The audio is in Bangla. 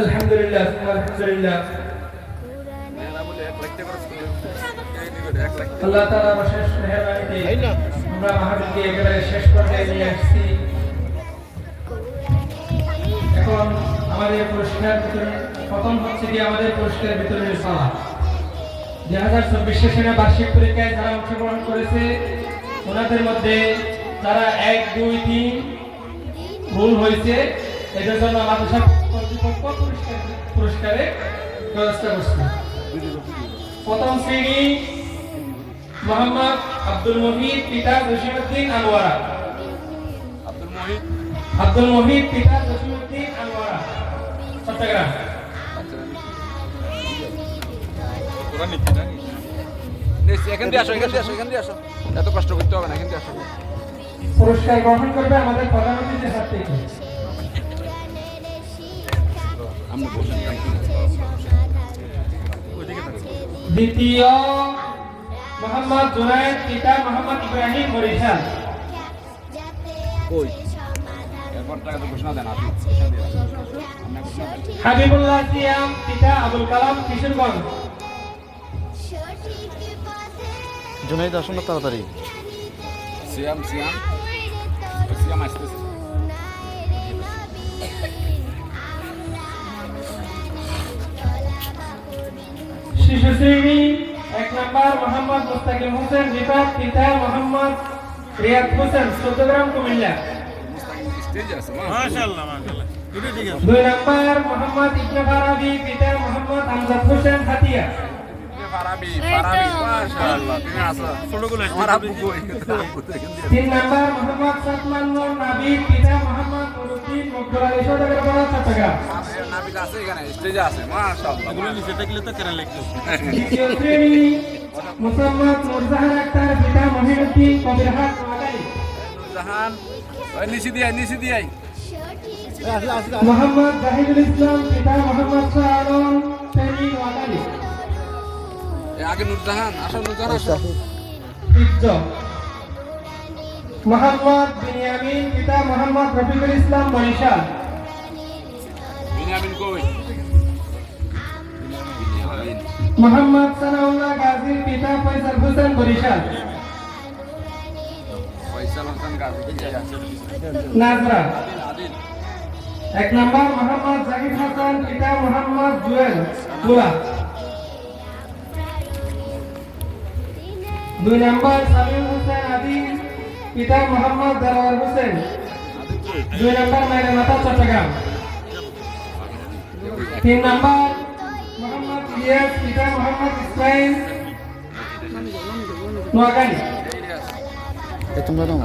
আলহামদুলিল্লাহ আলহামদুলিল্লাহ। আল্লাহ তাআলা অশেষ মেহেরবানিতে আমরা মাহফিলকে একেবারে শেষ পর্যায়ে নিয়ে আসছি। এখন আমাদের পুরস্কার বিতরণ, প্রথম হচ্ছে কি আমাদের পুরস্কার বিতরণের পালা দুই হাজার চব্বিশ সেশনে বার্ষিক পরীক্ষায় যারা অংশগ্রহণ করেছে, ওনাদের মধ্যে যারা এক, দুই, তিন ভুল হয়েছে। এটার জন্য মাদ্রাসা কর্তৃপক্ষ পুরস্কার? পুরস্কারের ব্যবস্থা করছে। প্রথম শ্রেণি মোহাম্মদ আব্দুল মহিদ পিতা জসিমুদ্দিন আনোয়ারা। আব্দুল মহিদ আব্দুল মহিদ পিতা জসিমুদ্দিন আনোয়ারা। চট্টগ্রাম। তোরা নিচ্ছি না এখান দিয়ে আসো দ্বিতীয় মোহাম্মদ জুনায়েদ পিতা মোহাম্মদ ইব্রাহিম বরিশাল। হাবিবুল্লাহ সিয়াম পিতা আবুল কালাম কিশোরগঞ্জ। জুনাইদ আসুন না তাড়াতাড়ি। সিয়াম সিয়াম। সিয়াম আসতেছে। শিশু শ্রেণি এক নম্বর মোহাম্মদ মুস্তাকিম হোসেন রিফাত পিতা মোহাম্মদ রিয়াদ হোসেন চৌদ্দগ্রাম কুমিল্লা। দুই নম্বর মোহাম্মদ ইবনে আবি পিতা মোহাম্মদ আমজাদ হোসেন হাতিয়া। তিন নম্বর মোহাম্মদ সাতমান নূর নাবিদ পিতা মোহাম্মদ নুরুদ্দিন মুগ্ধুল আলী সৌদাগর চট্টগ্রাম আমাদের নাবিক আছে এখানে স্টেজে আছে মাশাআল্লাহ এগুলো নিচে থাকলে তো কেন লিখতো দ্বিতীয় শ্রেণি মোসাম্মদ নুরজাহান আক্তার পিতা মহিনুদ্দিন কবিরহাট নোয়াখালী। জাহান ওই নিচে দিয়ে নিচে দিয়ে মোহাম্মদ জাহিদুল ইসলাম পিতা মোহাম্মদ শাহ আলম শ্রেণি নোয়াখালী। আগে নুরজাহান আসো নুরজাহান আসো। ইজ্জ মোহাম্মদ বিনিয়ামিন পিতা মোহাম্মদ রফিকুল ইসলাম বরিশাল। বিনিয়ামিন কই? মোহাম্মদ সানাউল্লাহ গাজী পিতা ফয়সাল হোসেন বরিশাল। ফয়সাল হোসেন গাজী নাজরা। এক নম্বর মোহাম্মদ জাহিদ হাসান পিতা মোহাম্মদ জুয়েল তুলা দুই নম্বর সামিউল হোসেন আদি, পিতা মোহাম্মদ দেওয়ার হোসেন। দুই নম্বর মায়ের মাতা চট্টগ্রাম। তিন নম্বর মোহাম্মদ ইলিয়াস, পিতা মোহাম্মদ ইসমাইল। নোয়াখালী। তোমরা নাও